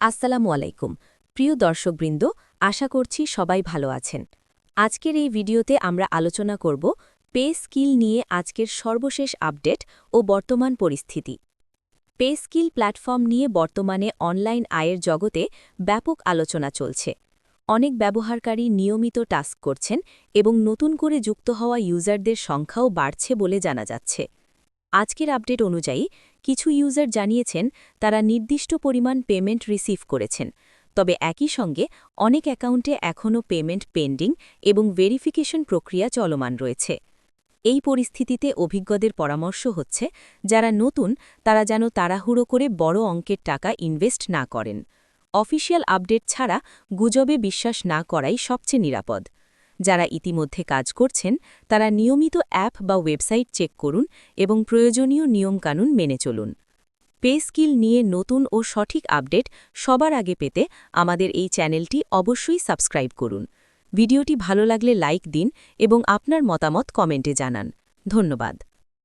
আসসালামু আলাইকুম। প্রিয় দর্শকবৃন্দ, আশা করছি সবাই ভালো আছেন। আজকের এই ভিডিওতে আমরা আলোচনা করব পে স্কিল নিয়ে আজকের সর্বশেষ আপডেট ও বর্তমান পরিস্থিতি। পে স্কিল প্ল্যাটফর্ম নিয়ে বর্তমানে অনলাইন আয়ের জগতে ব্যাপক আলোচনা চলছে। অনেক ব্যবহারকারী নিয়মিত টাস্ক করছেন এবং নতুন করে যুক্ত হওয়া ইউজারদের সংখ্যাও বাড়ছে বলে জানা যাচ্ছে। আজকের আপডেট অনুযায়ী, কিছু ইউজার জানিয়েছেন তারা নির্দিষ্ট পরিমাণ পেমেন্ট রিসিভ করেছেন। তবে একই সঙ্গে অনেক অ্যাকাউন্টে এখনও পেমেন্ট পেন্ডিং এবং ভেরিফিকেশন প্রক্রিয়া চলমান রয়েছে। এই পরিস্থিতিতে অভিজ্ঞদের পরামর্শ হচ্ছে, যারা নতুন, তারা যেন তাড়াহুড়ো করে বড় অঙ্কের টাকা ইনভেস্ট না করেন। অফিসিয়াল আপডেট ছাড়া গুজবে বিশ্বাস না করাই সবচেয়ে নিরাপদ। যারা ইতিমধ্যে কাজ করছেন, তারা নিয়মিত অ্যাপ বা ওয়েবসাইট চেক করুন এবং প্রয়োজনীয় নিয়মকানুন মেনে চলুন। পে স্কিল নিয়ে নতুন ও সঠিক আপডেট সবার আগে পেতে আমাদের এই চ্যানেলটি অবশ্যই সাবস্ক্রাইব করুন। ভিডিওটি ভালো লাগলে লাইক দিন এবং আপনার মতামত কমেন্টে জানান। ধন্যবাদ।